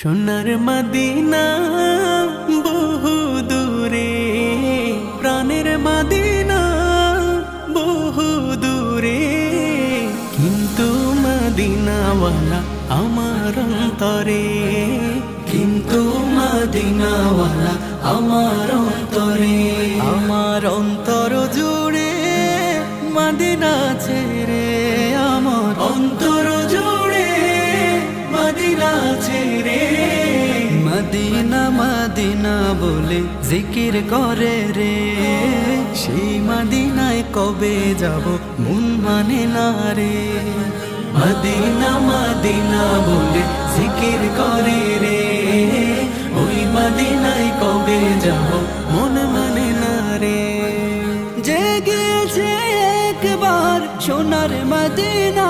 সোনার মদিনা বহু দূরে, প্রাণের মদিনা বহু দূরে। কিন্তু মদিনাওয়ালা আমার অন্তরে, কিন্তু মদিনাওয়ালা আমার অন্তরে। আমার অন্তর জুড়ে মদিনা ছেড়ে মদিনা মদিনা বলে জিকির করে রে। সেই মদিনায় কবে যাব মন মানে না রে। মদিনা মদিনা বলে জিকির করে রে। ওই মদিনায় কবে যাব মন মানে না রে। জেগেছে একবার সোনার মদিনা।